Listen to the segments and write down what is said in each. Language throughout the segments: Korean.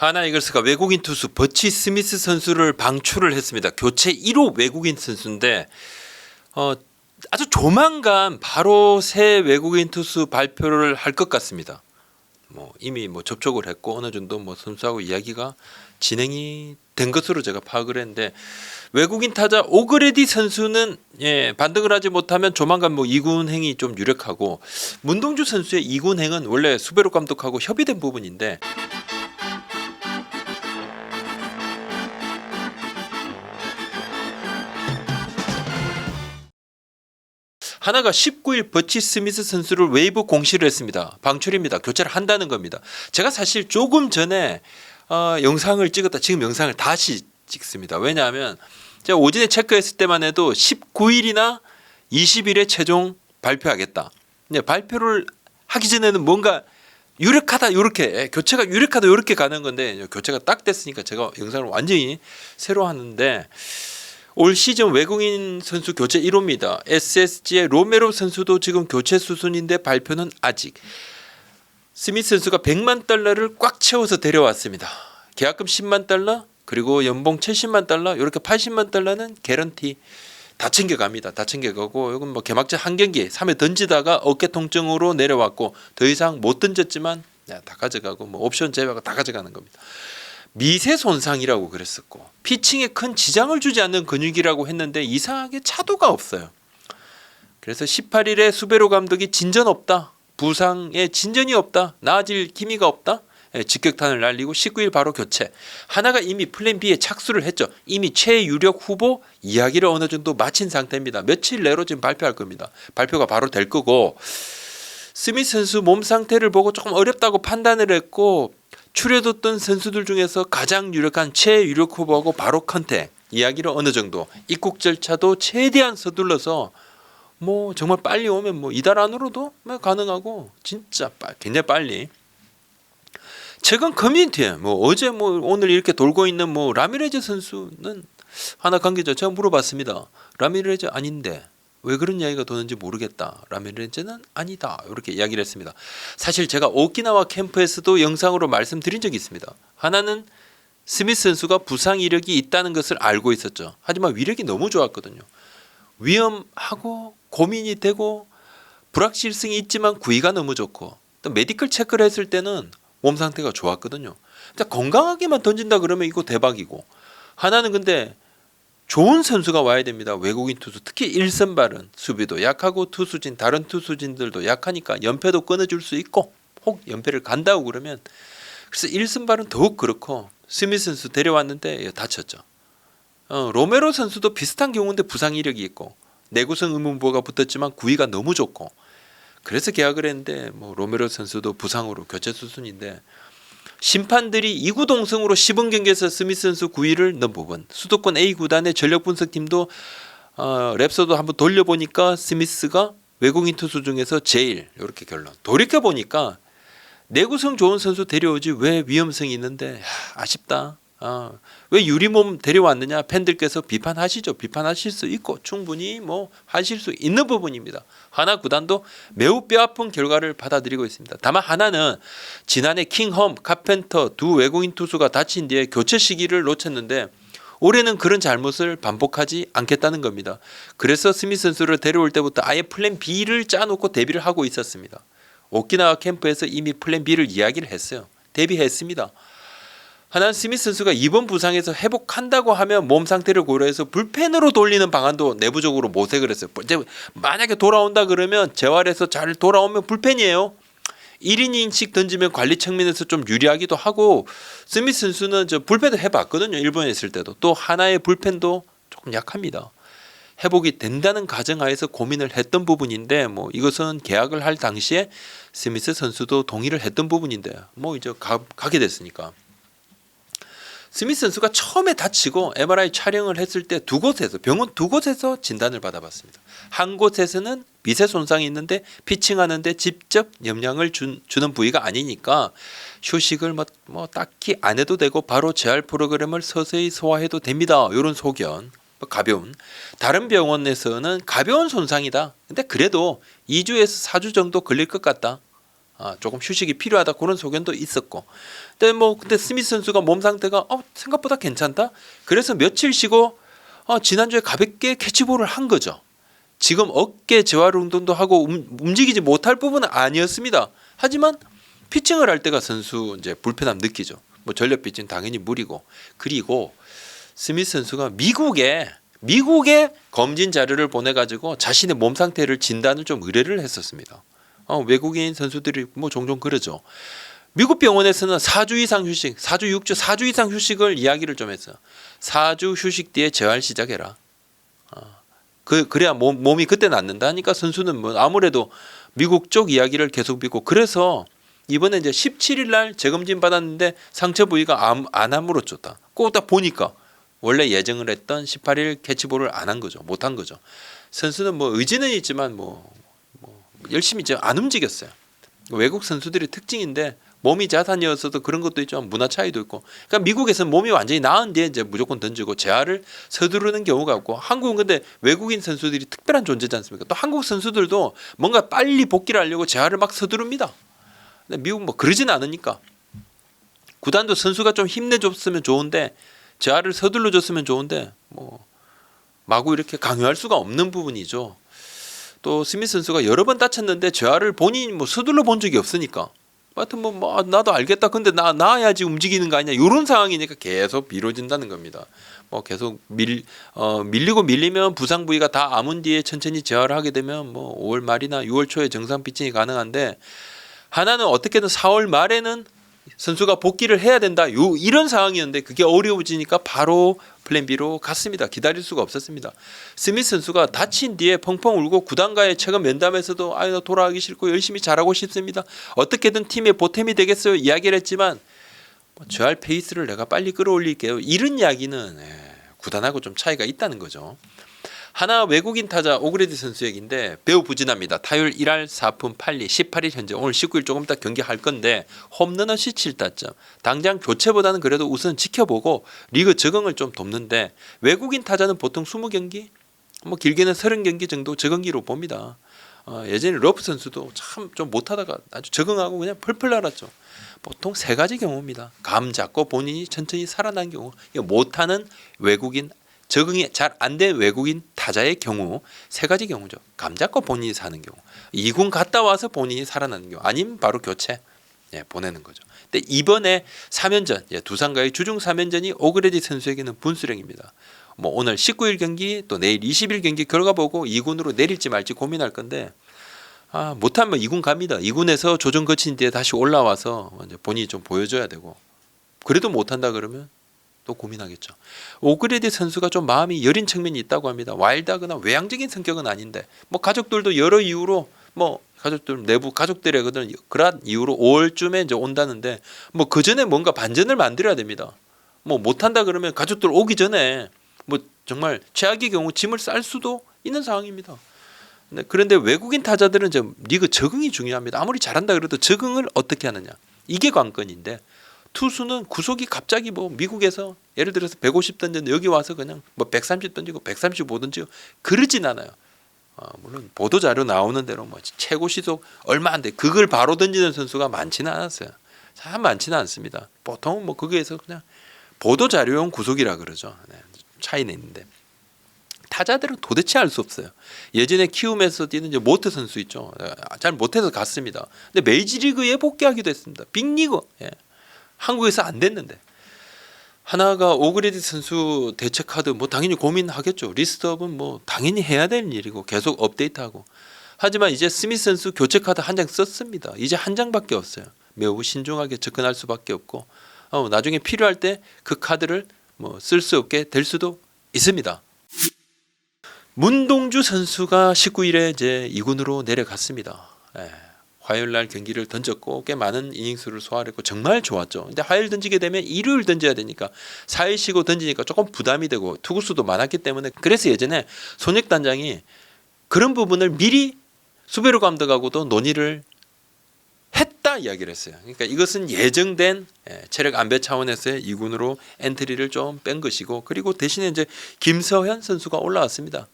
하나 이글스가 외국인 투수 버치 스미스 선수를 방출을 했습니다. 교체 1호 외국인 선수인데 어, 아주 조만간 바로 새 외국인 투수 발표를 할 것 같습니다. 뭐 이미 뭐 접촉을 했고 어느 정도 뭐 선수하고 이야기가 진행이 된 것으로 제가 파악을 했는데 외국인 타자 오그레디 선수는 예, 반등을 하지 못하면 조만간 뭐 이군 행이 좀 유력하고 문동주 선수의 이군 행은 원래 수배로 감독하고 협의된 부분인데 하나가 19일 버치 스미스 선수를 웨이브 공시를 했습니다. 방출입니다. 교체를 한다는 겁니다. 제가 사실 조금 전에 어, 영상을 찍었다. 지금 영상을 다시 찍습니다. 왜냐하면 제가 오전에 체크했을 때만 해도 19일이나 20일에 최종 발표하겠다. 근데 발표를 하기 전에는 뭔가 유력하다 이렇게 교체가 유력하다 이렇게 가는 건데 교체가 딱 됐으니까 제가 영상을 완전히 새로 하는데 올 시즌 외국인 선수 교체 1호입니다. SSG의 로메로 선수도 지금 교체 수순인데 발표는 아직. 스미스 선수가 100만 달러를 꽉 채워서 데려왔습니다. 계약금 10만 달러 그리고 연봉 70만 달러 이렇게 80만 달러는 개런티 다 챙겨갑니다. 다 챙겨가고 이건 뭐 개막전 한 경기 3회 던지다가 어깨 통증으로 내려왔고 더 이상 못 던졌지만 네, 다 가져가고 뭐 옵션 제외하고 다 가져가는 겁니다. 미세 손상이라고 그랬었고 피칭에 큰 지장을 주지 않는 근육이라고 했는데 이상하게 차도가 없어요. 그래서 18일에 수베로 감독이 진전 없다. 부상에 진전이 없다. 나아질 기미가 없다. 예, 직격탄을 날리고 19일 바로 교체. 하나가 이미 플랜 B에 착수를 했죠. 이미 최유력 후보 이야기를 어느 정도 마친 상태입니다. 며칠 내로 지금 발표할 겁니다. 발표가 바로 될 거고 스미스 선수 몸 상태를 보고 조금 어렵다고 판단을 했고 추려뒀던 선수들 중에서 가장 유력한 최유력 후보하고 바로 컨택 이야기를 어느 정도 입국 절차도 최대한 서둘러서 뭐 정말 빨리 오면 뭐 이달 안으로도 뭐 가능하고 진짜 빠, 굉장히 빨리 최근 커뮤니티에 뭐 어제 뭐 오늘 이렇게 돌고 있는 뭐 라미레즈 선수는 하나 관계자 제가 물어봤습니다. 라미레즈 아닌데 왜 그런 이야기가 도는지 모르겠다. 라미레즈는 아니다. 이렇게 이야기를 했습니다. 사실 제가 오키나와 캠프에서도 영상으로 말씀드린 적이 있습니다. 하나는 스미스 선수가 부상 이력이 있다는 것을 알고 있었죠. 하지만 위력이 너무 좋았거든요. 위험하고 고민이 되고 불확실성이 있지만 구위가 너무 좋고 또 메디컬 체크를 했을 때는 몸 상태가 좋았거든요. 건강하게만 던진다 그러면 이거 대박이고 하나는 근데 좋은 선수가 와야 됩니다. 외국인 투수 특히 일선발은 수비도 약하고 투수진 다른 투수진들도 약하니까 연패도 끊어줄 수 있고 혹 연패를 간다고 그러면 그래서 일선발은 더욱 그렇고 스미스 선수 데려왔는데 다쳤죠. 어, 로메로 선수도 비슷한 경우인데 부상 이력이 있고 내구성 의문부가 붙었지만 구위가 너무 좋고 그래서 계약을 했는데 뭐 로메로 선수도 부상으로 교체 수순인데 심판들이 이구동성으로 10원 경기에서 스미스 선수 9위를 넣은 부분 수도권 A 구단의 전력 분석팀도 어, 랩서도 한번 돌려보니까 스미스가 외국인 투수 중에서 제일 이렇게 결론. 돌이켜 보니까 내구성 좋은 선수 데려오지 왜 위험성이 있는데 하, 아쉽다 아, 왜 유리몸 데려왔느냐 팬들께서 비판하시죠. 비판하실 수 있고 충분히 뭐 하실 수 있는 부분입니다. 하나 구단도 매우 뼈아픈 결과를 받아들이고 있습니다. 다만 하나는 지난해 킹홈, 카펜터 두 외국인 투수가 다친 뒤에 교체 시기를 놓쳤는데 올해는 그런 잘못을 반복하지 않겠다는 겁니다. 그래서 스미스 선수를 데려올 때부터 아예 플랜 B를 짜놓고 데뷔를 하고 있었습니다. 오키나와 캠프에서 이미 플랜 B를 이야기를 했어요. 데뷔했습니다. 하나는 스미스 선수가 이번 부상에서 회복한다고 하면 몸 상태를 고려해서 불펜으로 돌리는 방안도 내부적으로 모색을 했어요. 만약에 돌아온다 그러면 재활해서 잘 돌아오면 불펜이에요. 1이닝씩 던지면 관리 측면에서 좀 유리하기도 하고 스미스 선수는 저 불펜도 해봤거든요. 일본에 있을 때도 또 하나의 불펜도 조금 약합니다. 회복이 된다는 가정하에서 고민을 했던 부분인데 뭐 이것은 계약을 할 당시에 스미스 선수도 동의를 했던 부분인데 뭐 이제 가, 가게 됐으니까 스미스 선수가 처음에 다치고 MRI 촬영을 했을 때 두 곳에서 병원 두 곳에서 진단을 받아봤습니다. 한 곳에서는 미세 손상이 있는데 피칭하는데 직접 영향을 준, 주는 부위가 아니니까 휴식을 뭐, 뭐 딱히 안 해도 되고 바로 재활 프로그램을 서서히 소화해도 됩니다. 이런 소견. 뭐 가벼운 다른 병원에서는 가벼운 손상이다. 근데 그래도 2주에서 4주 정도 걸릴 것 같다. 아, 조금 휴식이 필요하다 그런 소견도 있었고. 근데 뭐 근데 스미스 선수가 몸 상태가 어, 생각보다 괜찮다. 그래서 며칠 쉬고 어, 지난주에 가볍게 캐치볼을 한 거죠. 지금 어깨 재활 운동도 하고 움, 움직이지 못할 부분은 아니었습니다. 하지만 피칭을 할 때가 선수 이제 불편함 느끼죠. 뭐 전력 피칭 당연히 무리고 그리고 스미스 선수가 미국에 미국에 검진 자료를 보내 가지고 자신의 몸 상태를 진단을 좀 의뢰를 했었습니다. 어, 외국인 선수들이 뭐 종종 그러죠. 미국 병원에서는 4주 이상 휴식, 4주 6주, 4주 이상 휴식을 이야기를 좀 했어요. 4주 휴식 뒤에 재활 시작해라. 어, 그 그래야 몸, 몸이 그때 낫는다니까 선수는 뭐 아무래도 미국 쪽 이야기를 계속 믿고 그래서 이번에 이제 17일 날 재검진 받았는데 상처 부위가 암, 안 아물어졌다. 꼭딱 보니까 원래 예정을 했던 18일 캐치볼을 안 한 거죠. 못 한 거죠. 선수는 뭐 의지는 있지만 뭐, 뭐 열심히 이제 안 움직였어요. 외국 선수들의 특징인데 몸이 자산이었어도 그런 것도 있지만 문화 차이도 있고. 그러니까 미국에서는 몸이 완전히 나은 뒤에 이제 무조건 던지고 재활을 서두르는 경우가 없고 한국은 근데 외국인 선수들이 특별한 존재지 않습니까? 또 한국 선수들도 뭔가 빨리 복귀를 하려고 재활을 막 서두릅니다. 근데 미국 뭐 그러진 않으니까 구단도 선수가 좀 힘내줬으면 좋은데 재활을 서둘러 줬으면 좋은데 뭐 마구 이렇게 강요할 수가 없는 부분이죠. 또 스미스 선수가 여러 번 다쳤는데 재활을 본인이 뭐 서둘러 본 적이 없으니까 하여튼 뭐, 뭐 나도 알겠다. 근데 나 나야지 움직이는 거 아니야. 이런 상황이니까 계속 미뤄진다는 겁니다. 뭐 계속 밀 어, 밀리고 밀리면 부상 부위가 다 아문 뒤에 천천히 재활을 하게 되면 뭐 5월 말이나 6월 초에 정상 피칭이 가능한데 하나는 어떻게든 4월 말에는 선수가 복귀를 해야 된다. 요 이런 상황이었는데 그게 어려워지니까 바로 플랜 B로 갔습니다. 기다릴 수가 없었습니다. 스미스 선수가 다친 뒤에 펑펑 울고 구단과의 최근 면담에서도 아유 나 돌아가기 싫고 열심히 잘하고 싶습니다. 어떻게든 팀의 보탬이 되겠어요. 이야기를 했지만 뭐 저할 페이스를 내가 빨리 끌어올릴게요. 이런 이야기는 예, 구단하고 좀 차이가 있다는 거죠. 하나 외국인 타자 오그레디 선수 얘기인데 매우 부진합니다. 타율 1할 4푼 8리 18일 현재 오늘 19일 조금 이따 경기할 건데 홈런은 17타점. 당장 교체보다는 그래도 우선 지켜보고 리그 적응을 좀 돕는데 외국인 타자는 보통 20경기 뭐 길게는 30경기 정도 적응기로 봅니다. 어, 예전에 러프 선수도 참 좀 못하다가 아주 적응하고 그냥 펄펄 날았죠. 보통 세 가지 경우입니다. 감 잡고 본인이 천천히 살아난 경우, 못하는 외국인 적응이 잘 안 된 외국인 타자의 경우 세 가지 경우죠. 감 잡고 본인이 사는 경우, 이군 갔다 와서 본인이 살아나는 경우, 아니면 바로 교체 예, 보내는 거죠. 근데 이번에 3연전 예, 두산과의 주중 3연전이 오그레디 선수에게는 분수령입니다. 뭐 오늘 19일 경기 또 내일 20일 경기 결과 보고 2군으로 내릴지 말지 고민할 건데 아, 못하면 2군 갑니다. 2군에서 조정 거친 뒤에 다시 올라와서 이제 본인이 좀 보여줘야 되고 그래도 못한다 그러면 또 고민하겠죠. 오그레디 선수가 좀 마음이 여린 측면이 있다고 합니다. 와일드하거나 외향적인 성격은 아닌데 뭐 가족들도 여러 이유로 뭐 가족들 내부 가족들이거든 그런 이유로 5월쯤에 이제 온다는데 뭐 그 전에 뭔가 반전을 만들어야 됩니다. 뭐 못한다 그러면 가족들 오기 전에 뭐 정말 최악의 경우 짐을 쌀 수도 있는 상황입니다. 네, 그런데 외국인 타자들은 좀 리그 적응이 중요합니다. 아무리 잘한다 그래도 적응을 어떻게 하느냐 이게 관건인데 투수는 구속이 갑자기 뭐 미국에서 예를 들어서 150 던졌는데 여기 와서 그냥 뭐 130 던지고 135 던지고 그러진 않아요. 어, 물론 보도 자료 나오는 대로 뭐 최고 시속 얼마 안 돼. 그걸 바로 던지는 선수가 많지는 않았어요. 참 많지는 않습니다. 보통 뭐 거기에서 그냥 보도 자료용 구속이라 그러죠. 네, 차이는 있는데 타자들은 도대체 알 수 없어요. 예전에 키움에서 뛰는 이제 모트 선수 있죠. 아, 잘 못해서 갔습니다. 근데 메이지리그에 복귀하기도 했습니다. 빅리그. 예. 한국에서 안 됐는데 하나가 오그레디 선수 대체 카드 뭐 당연히 고민하겠죠. 리스트업은 뭐 당연히 해야 될 일이고 계속 업데이트하고 하지만 이제 스미스 선수 교체 카드 한 장 썼습니다. 이제 한 장밖에 없어요. 매우 신중하게 접근할 수밖에 없고 어, 나중에 필요할 때 그 카드를 뭐 쓸 수 없게 될 수도 있습니다. 문동주 선수가 19일에 이제 2군으로 내려갔습니다. 예. 화요일 날 경기를 던졌고 꽤 많은 이닝수를 소화했고 정말 좋았죠. 근데 화요일 던지게 되면 일요일 던져야 되니까 4일 쉬고 던지니까 조금 부담이 되고 투구수도 많았기 때문에 그래서 예전에 손익 단장이 그런 부분을 미리 수베르 감독하고도 논의를 했다 이야기를 했어요. 그러니까 이것은 예정된 예, 체력 안배 차원에서의 2군으로 엔트리를 좀 뺀 것이고 그리고 대신에 이제 김서현 선수가 올라왔습니다.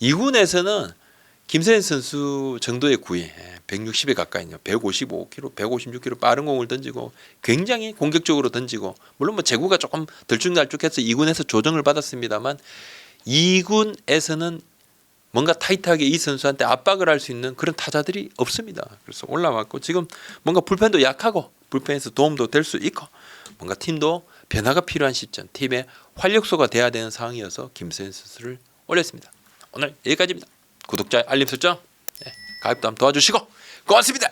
2군에서는 김세현 선수 정도의 구위 160에 가까이요. 155km, 156km 빠른 공을 던지고 굉장히 공격적으로 던지고 물론 뭐 제구가 조금 들쭉날쭉해서 2군에서 조정을 받았습니다만 2군에서는 뭔가 타이트하게 이 선수한테 압박을 할 수 있는 그런 타자들이 없습니다. 그래서 올라왔고 지금 뭔가 불펜도 약하고 불펜에서 도움도 될 수 있고 뭔가 팀도 변화가 필요한 시점, 팀의 활력소가 돼야 되는 상황이어서 김세현 선수를 올렸습니다. 오늘 여기까지입니다. 구독자 알림 설정, 네, 가입도 한번 도와주시고 고맙습니다.